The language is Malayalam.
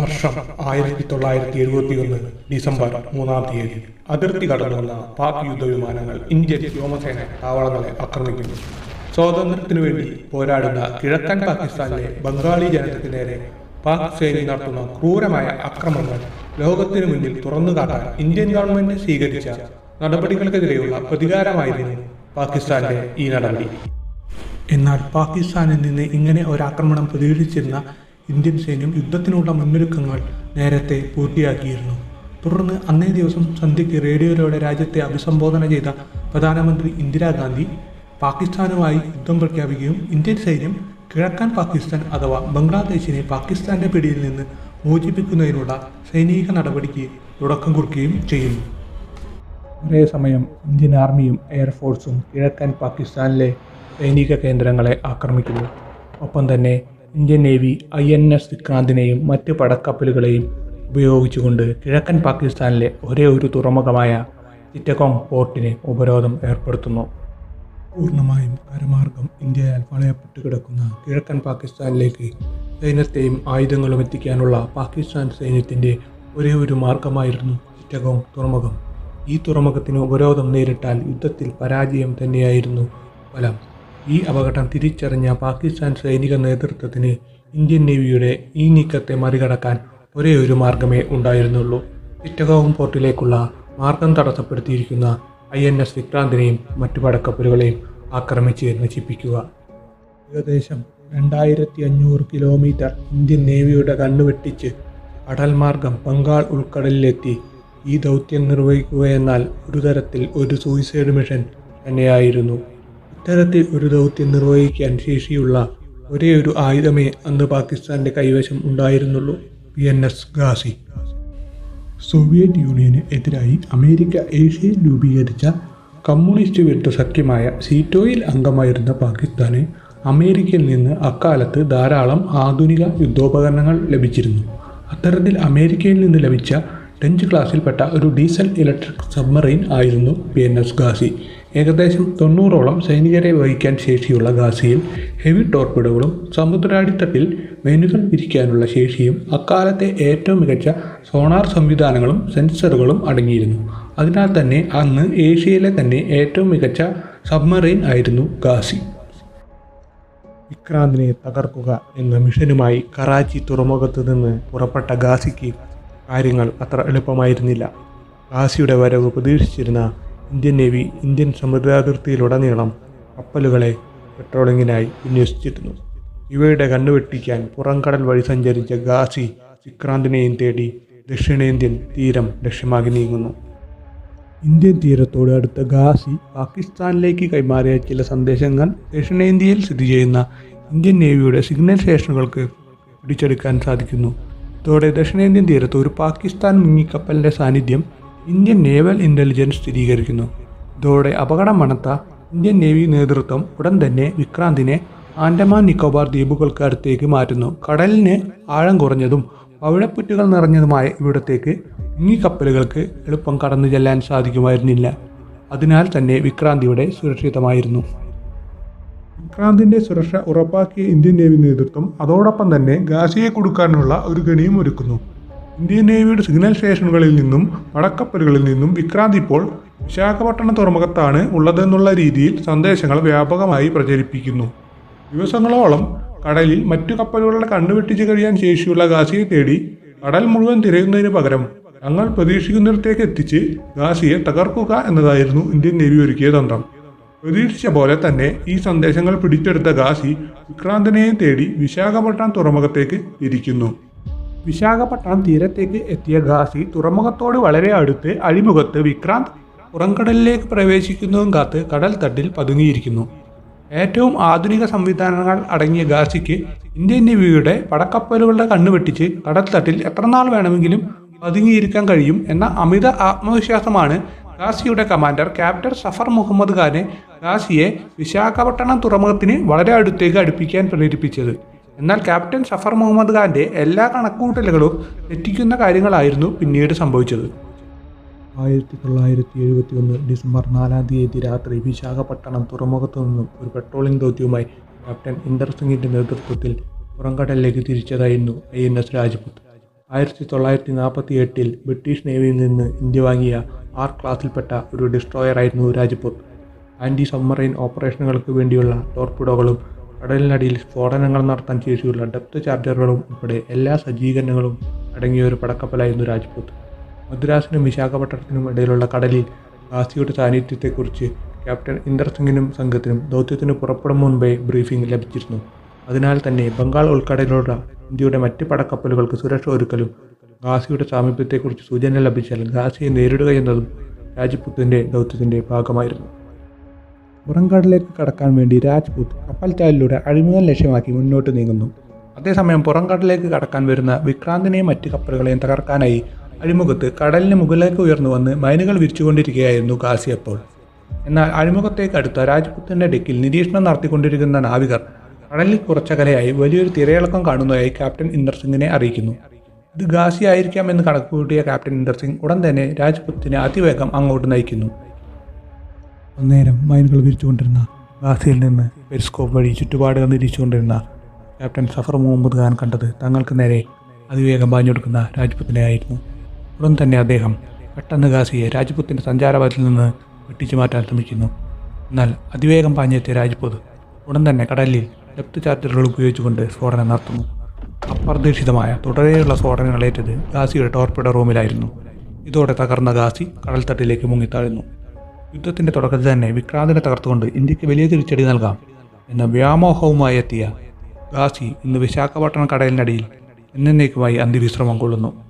വർഷം ആയിരത്തി തൊള്ളായിരത്തി എഴുപത്തി ഒന്ന് ഡിസംബർ മൂന്നാം തീയതി. അതിർത്തി കടന്നുള്ള പാക് യുദ്ധവിമാനങ്ങൾ ഇന്ത്യൻ വ്യോമസേന താവളങ്ങളെ ആക്രമിക്കുന്നു. സ്വാതന്ത്ര്യത്തിനു വേണ്ടി പോരാടുന്ന കിഴക്കൻ പാകിസ്ഥാനിലെ ബംഗാളി ജനതയ്ക്ക് നേരെ പാക് സേന നടത്തുന്ന ക്രൂരമായ ആക്രമണങ്ങൾ ലോകത്തിനു മുന്നിൽ തുറന്നു കാട്ടാൻ ഇന്ത്യൻ ഗവൺമെന്റ് സ്വീകരിച്ച നടപടികൾക്കെതിരെയുള്ള പ്രതികാരമായിരുന്നു പാകിസ്ഥാന്റെ ഈ നടപടി. എന്നാൽ പാകിസ്ഥാനിൽ നിന്ന് ഇങ്ങനെ ഒരാക്രമണം പ്രതീക്ഷിച്ചിരുന്ന ഇന്ത്യൻ സൈന്യം യുദ്ധത്തിനുള്ള മുന്നൊരുക്കങ്ങൾ നേരത്തെ പൂർത്തിയാക്കിയിരുന്നു. തുടർന്ന് അന്നേ ദിവസം സന്ധ്യയ്ക്ക് റേഡിയോയിലൂടെ രാജ്യത്തെ അഭിസംബോധന ചെയ്ത പ്രധാനമന്ത്രി ഇന്ദിരാഗാന്ധി പാകിസ്ഥാനുമായി യുദ്ധം പ്രഖ്യാപിക്കുകയും ഇന്ത്യൻ സൈന്യം കിഴക്കൻ പാകിസ്ഥാൻ അഥവാ ബംഗ്ലാദേശിനെ പാകിസ്ഥാന്റെ പിടിയിൽ നിന്ന് മോചിപ്പിക്കുന്നതിനുള്ള സൈനിക നടപടിക്ക് തുടക്കം കുറിക്കുകയും ചെയ്യുന്നു. ഒരേ സമയം ഇന്ത്യൻ ആർമിയും എയർഫോഴ്സും കിഴക്കൻ പാകിസ്ഥാനിലെ സൈനിക കേന്ദ്രങ്ങളെ ആക്രമിക്കുന്നു. ഒപ്പം തന്നെ Indian navy I N S വിക്രാന്തിനെയും മറ്റ് പടക്കപ്പലുകളെയും ഉപയോഗിച്ചുകൊണ്ട് കിഴക്കൻ പാകിസ്ഥാനിലെ ഒരേ ഒരു തുറമുഖമായ ചിറ്റഗോങ് പോർട്ടിനെ ഉപരോധം ഏർപ്പെടുത്തുന്നു. പൂർണമായും കരമാർഗം ഇന്ത്യയാൽ വളയപ്പെട്ട് കിടക്കുന്ന കിഴക്കൻ പാകിസ്ഥാനിലേക്ക് സൈന്യത്തെയും ആയുധങ്ങളും എത്തിക്കാനുള്ള പാകിസ്ഥാൻ സൈന്യത്തിന്റെ ഒരേ ഒരു മാർഗമായിരുന്നു ചിറ്റഗോങ് തുറമുഖം. ഈ തുറമുഖത്തിന് ഉപരോധം നേരിട്ടാൽ യുദ്ധത്തിൽ പരാജയം തന്നെയായിരുന്നു ഫലം. ഈ അപകടം തിരിച്ചറിഞ്ഞ പാകിസ്ഥാൻ സൈനിക നേതൃത്വത്തിന് ഇന്ത്യൻ നേവിയുടെ ഈ നീക്കത്തെ മറികടക്കാൻ ഒരേ ഒരു മാർഗമേ ഉണ്ടായിരുന്നുള്ളൂ. ചിറ്റഗോങ് പോർട്ടിലേക്കുള്ള മാർഗം തടസ്സപ്പെടുത്തിയിരിക്കുന്ന ഐ എൻ എസ് വിക്രാന്തിനെയും മറ്റു പടക്കപ്പലുകളെയും ആക്രമിച്ച് നശിപ്പിക്കുക. ഏകദേശം രണ്ടായിരത്തി അഞ്ഞൂറ് കിലോമീറ്റർ ഇന്ത്യൻ നേവിയുടെ കണ്ണുവെട്ടിച്ച് കടൽ മാർഗം ബംഗാൾ ഉൾക്കടലിലെത്തി ഈ ദൗത്യം നിർവഹിക്കുകയെന്നാൽ ഒരു തരത്തിൽ ഒരു സൂയിസൈഡ് മിഷൻ തന്നെയായിരുന്നു. ഇത്തരത്തിൽ ഒരു ദൗത്യം നിർവഹിക്കാൻ ശേഷിയുള്ള ഒരേ ഒരു ആയുധമേ അന്ന് പാകിസ്ഥാന്റെ കൈവശം ഉണ്ടായിരുന്നുള്ളൂ. P N S Ghazi Soviet യൂണിയന് എതിരായി അമേരിക്ക ഏഷ്യയിൽ രൂപീകരിച്ച കമ്മ്യൂണിസ്റ്റ് വിരുദ്ധ സഖ്യമായ സീറ്റോയിൽ അംഗമായിരുന്ന പാകിസ്ഥാന് അമേരിക്കയിൽ നിന്ന് അക്കാലത്ത് ധാരാളം ആധുനിക യുദ്ധോപകരണങ്ങൾ ലഭിച്ചിരുന്നു. അത്തരത്തിൽ അമേരിക്കയിൽ നിന്ന് ലഭിച്ച ടെൻച്ച് ക്ലാസ്സിൽപ്പെട്ട ഒരു ഡീസൽ ഇലക്ട്രിക് സബ്മറൈൻ ആയിരുന്നു പി എൻ എസ് ഗാസി ഏകദേശം തൊണ്ണൂറോളം സൈനികരെ വഹിക്കാൻ ശേഷിയുള്ള ഗാസിയിൽ ഹെവി ടോർപിഡോകളും സമുദ്രാടിത്തട്ടിൽ മെനുകൾ വിരിക്കാനുള്ള ശേഷിയും അക്കാലത്തെ ഏറ്റവും മികച്ച സോണാർ സംവിധാനങ്ങളും സെൻസറുകളും അടങ്ങിയിരുന്നു. അതിനാൽ തന്നെ അന്ന് ഏഷ്യയിലെ തന്നെ ഏറ്റവും മികച്ച സബ്മറൈൻ ആയിരുന്നു ഗാസി വിക്രാന്തിനെ തകർക്കുക എന്ന മിഷനുമായി കറാച്ചി തുറമുഖത്ത് നിന്ന് പുറപ്പെട്ട ഗാസിക്ക് കാര്യങ്ങൾ അത്ര എളുപ്പമായിരുന്നില്ല. ഗാസിയുടെ വരവ് പ്രതീക്ഷിച്ചിരുന്ന ഇന്ത്യൻ നേവി ഇന്ത്യൻ സമുദ്രാതിർത്തിയിലുടനീളം കപ്പലുകളെ പെട്രോളിങ്ങിനായി വിന്യസിച്ചിരുന്നു. ഇവയുടെ കണ്ണുവെട്ടിക്കാൻ പുറംകടൽ വഴി സഞ്ചരിച്ച ഗാസി വിക്രാന്തിനെയും തേടി ദക്ഷിണേന്ത്യൻ തീരം ലക്ഷ്യമാക്കി നീങ്ങുന്നു. ഇന്ത്യൻ തീരത്തോട് അടുത്ത ഗാസി പാകിസ്ഥാനിലേക്ക് കൈമാറിയ ചില സന്ദേശങ്ങൾ ദക്ഷിണേന്ത്യയിൽ സ്ഥിതി ചെയ്യുന്ന ഇന്ത്യൻ നേവിയുടെ സിഗ്നൽ സ്റ്റേഷനുകൾക്ക് പിടിച്ചെടുക്കാൻ സാധിക്കുന്നു. ഇതോടെ ദക്ഷിണേന്ത്യൻ തീരത്ത് ഒരു പാകിസ്ഥാൻ മുങ്ങിക്കപ്പലിന്റെ സാന്നിധ്യം ഇന്ത്യൻ നേവൽ ഇന്റലിജൻസ് സ്ഥിരീകരിക്കുന്നു. ഇതോടെ അപകടം മണത്ത ഇന്ത്യൻ നേവി നേതൃത്വം ഉടൻ തന്നെ വിക്രാന്തിനെ ആൻഡമാൻ നിക്കോബാർ ദ്വീപുകൾക്ക് അടുത്തേക്ക് മാറ്റുന്നു. കടലിന് ആഴം കുറഞ്ഞതും പവിഴപ്പുറ്റുകൾ നിറഞ്ഞതുമായ ഇവിടത്തേക്ക് മുങ്ങിക്കപ്പലുകൾക്ക് എളുപ്പം കടന്നു ചെല്ലാൻ സാധിക്കുമായിരുന്നില്ല. അതിനാൽ തന്നെ വിക്രാന്തിയുടെ സുരക്ഷിതമായിരുന്നു. വിക്രാന്തിന്റെ സുരക്ഷ ഉറപ്പാക്കിയ ഇന്ത്യൻ നേവി നേതൃത്വം അതോടൊപ്പം തന്നെ ഗാസിയെ കൊടുക്കാനുള്ള ഒരു ഗണിയും ഒരുക്കുന്നു. ഇന്ത്യൻ നേവിയുടെ സിഗ്നൽ സ്റ്റേഷനുകളിൽ നിന്നും വടക്കപ്പലുകളിൽ നിന്നും വിക്രാന്ത് ഇപ്പോൾ വിശാഖപട്ടണ തുറമുഖത്താണ് ഉള്ളതെന്നുള്ള രീതിയിൽ സന്ദേശങ്ങൾ വ്യാപകമായി പ്രചരിപ്പിക്കുന്നു. ദിവസങ്ങളോളം കടലിൽ മറ്റു കപ്പലുകളുടെ കണ്ണുവെട്ടിച്ച് കഴിയാൻ ശേഷിയുള്ള ഗാസിയെ തേടി കടൽ മുഴുവൻ തിരയുന്നതിന് പകരം തങ്ങൾ പ്രതീക്ഷിക്കുന്നിടത്തേക്ക് എത്തിച്ച് ഗാസിയെ തകർക്കുക എന്നതായിരുന്നു ഇന്ത്യൻ നേവി ഒരുക്കിയ തന്ത്രം. പ്രതീക്ഷിച്ച പോലെ തന്നെ ഈ സന്ദേശങ്ങൾ പിടിച്ചെടുത്ത ഗാസി വിക്രാന്തനെയും തേടി വിശാഖപട്ടണം തുറമുഖത്തേക്ക് ഇരിക്കുന്നു. വിശാഖപട്ടണം തീരത്തേക്ക് എത്തിയ ഗാസി തുറമുഖത്തോട് വളരെ അടുത്ത് അഴിമുഖത്ത് വിക്രാന്ത് പുറംകടലിലേക്ക് പ്രവേശിക്കുന്നതും കാത്ത് കടൽ തട്ടിൽ പതുങ്ങിയിരിക്കുന്നു. ഏറ്റവും ആധുനിക സംവിധാനങ്ങൾ അടങ്ങിയ ഗാസിക്ക് ഇന്ത്യൻ നേവിയുടെ പടക്കപ്പലുകളുടെ കണ്ണുവെട്ടിച്ച് കടൽത്തട്ടിൽ എത്ര നാൾ വേണമെങ്കിലും പതുങ്ങിയിരിക്കാൻ കഴിയും എന്ന അമിത ആത്മവിശ്വാസമാണ് ഗാസിയുടെ കമാൻഡർ ക്യാപ്റ്റൻ സഫർ മുഹമ്മദ് ഖാനെ ഗാസിയെ വിശാഖപട്ടണം തുറമുഖത്തിന് വളരെ അടുത്തേക്ക് അടുപ്പിക്കാൻ പ്രേരിപ്പിച്ചത്. എന്നാൽ ക്യാപ്റ്റൻ സഫർ മുഹമ്മദ് ഖാന്റെ എല്ലാ കണക്കുകൂട്ടലുകളും തെറ്റിക്കുന്ന കാര്യങ്ങളായിരുന്നു പിന്നീട് സംഭവിച്ചത്. ആയിരത്തി തൊള്ളായിരത്തി എഴുപത്തി ഒന്ന് ഡിസംബർ നാലാം തീയതി രാത്രി വിശാഖപട്ടണം തുറമുഖത്തു നിന്നും ഒരു പെട്രോളിംഗ് ദൗത്യവുമായി ക്യാപ്റ്റൻ ഇന്ദർ സിംഗിന്റെ നേതൃത്വത്തിൽ പുറംകടലിലേക്ക് തിരിച്ചതായിരുന്നു ഐ എൻ എസ് രാജ്പുത്. ആയിരത്തി തൊള്ളായിരത്തി നാൽപ്പത്തി എട്ടിൽ ബ്രിട്ടീഷ് നേവിയിൽ നിന്ന് ഇന്ത്യ വാങ്ങിയ ആർ ക്ലാസ്സിൽപ്പെട്ട ഒരു ഡിസ്ട്രോയർ ആയിരുന്നു രാജ്പുത്. ആന്റി സബ്മറൈൻ ഓപ്പറേഷനുകൾക്ക് വേണ്ടിയുള്ള ടോർപിഡോകളും കടലിനടിയിൽ സ്ഫോടനങ്ങൾ നടത്താൻ ശേഷിയുള്ള ഡെപ്ത് ചാർജറുകളും ഉൾപ്പെടെ എല്ലാ സജ്ജീകരണങ്ങളും അടങ്ങിയ ഒരു പടക്കപ്പലായിരുന്നു രാജ്പുത്. മദ്രാസിനും വിശാഖപട്ടണത്തിനും ഇടയിലുള്ള കടലിൽ ഗാസിയുടെ സാന്നിധ്യത്തെക്കുറിച്ച് ക്യാപ്റ്റൻ ഇന്ദർ സിംഗിനും സംഘത്തിനും ദൗത്യത്തിന് പുറപ്പെടും മുൻപേ ബ്രീഫിംഗ് ലഭിച്ചിരുന്നു. അതിനാൽ തന്നെ ബംഗാൾ ഉൾക്കടലിലുള്ള ഇന്ത്യയുടെ മറ്റ് പടക്കപ്പലുകൾക്ക് സുരക്ഷ ഒരുക്കലും ഗാസിയുടെ സാമീപ്യത്തെക്കുറിച്ച് സൂചന ലഭിച്ചാൽ ഗാസിയെ നേരിടുക എന്നതും രാജ്പുത്തിന്റെ ദൗത്യത്തിന്റെ ഭാഗമായിരുന്നു. പുറംകടലിലേക്ക് കടക്കാൻ വേണ്ടി രാജ്പുത് കപ്പൽ ചാലിലൂടെ അഴിമുഖം ലക്ഷ്യമാക്കി മുന്നോട്ട് നീങ്ങുന്നു. അതേസമയം പുറംകടലിലേക്ക് കടക്കാൻ വരുന്ന വിക്രാന്തിനെയും മറ്റ് കപ്പലുകളെയും തകർക്കാനായി അഴിമുഖത്ത് കടലിന് മുകളിലേക്ക് ഉയർന്നു വന്ന് മൈനുകൾ വിരിച്ചുകൊണ്ടിരിക്കുകയായിരുന്നു ഗാസി അപ്പോൾ. എന്നാൽ അഴിമുഖത്തേക്ക് അടുത്ത രാജ്പുത്തിന്റെ ഡെക്കിൽ നിരീക്ഷണം നടത്തിക്കൊണ്ടിരിക്കുന്ന നാവികർ കടലിൽ കുറച്ചകലെയായി വലിയൊരു തിരയിളക്കം കാണുന്നതായി ക്യാപ്റ്റൻ ഇന്ദർ സിംഗിനെ അറിയിക്കുന്നു. ഇത് ഗാസി ആയിരിക്കാമെന്ന് കണക്കുകൂട്ടിയ ക്യാപ്റ്റൻ ഇന്ദർ സിംഗ് ഉടൻ തന്നെ രാജ്പുത്തിനെ അതിവേഗം അങ്ങോട്ട് നയിക്കുന്നു. അന്നേരം മൈനുകൾ വിരിച്ചുകൊണ്ടിരുന്ന ഗാസിയിൽ നിന്ന് പെരിസ്കോപ്പ് വഴി ചുറ്റുപാടുകൾ നിരീക്ഷിച്ചുകൊണ്ടിരുന്ന ക്യാപ്റ്റൻ സഫർ മുഹമ്മദ് ഖാൻ കണ്ടത് തങ്ങൾക്ക് നേരെ അതിവേഗം പാഞ്ഞെടുക്കുന്ന രാജ്പുത്തിനെ ആയിരുന്നു. ഉടൻ തന്നെ അദ്ദേഹം പെട്ടെന്ന് ഗാസിയെ രാജ്പുത്തിന്റെ സഞ്ചാരപഥത്തിൽ നിന്ന് വെട്ടിച്ചു മാറ്റാൻ ശ്രമിക്കുന്നു. എന്നാൽ അതിവേഗം പാഞ്ഞെത്തിയ രാജ്പുത് ഉടൻ തന്നെ കടലിൽ ലെഫ്റ്റ് ചാർജറുകൾ ഉപയോഗിച്ചുകൊണ്ട് സ്ഫോടനം നടത്തുന്നു. അപ്രതീക്ഷിതമായ തുടരെയുള്ള സ്ഫോടനങ്ങളേറ്റത് ഗാസിയുടെ ടോർപ്പിഡോ റൂമിലായിരുന്നു. ഇതോടെ തകർന്ന ഗാസി കടൽത്തട്ടിലേക്ക് മുങ്ങിത്താഴുന്നു. യുദ്ധത്തിന്റെ തുടക്കത്തിൽ തന്നെ വിക്രാന്തിനെ തകർത്തുകൊണ്ട് ഇന്ത്യയ്ക്ക് വലിയ തിരിച്ചടി നൽകാം എന്ന വ്യാമോഹവുമായി എത്തിയ ഗാസി ഇന്ന് വിശാഖപട്ടണം കടലിനടിയിൽ എന്നേക്കുമായി അന്തിവിശ്രമം കൊള്ളുന്നു.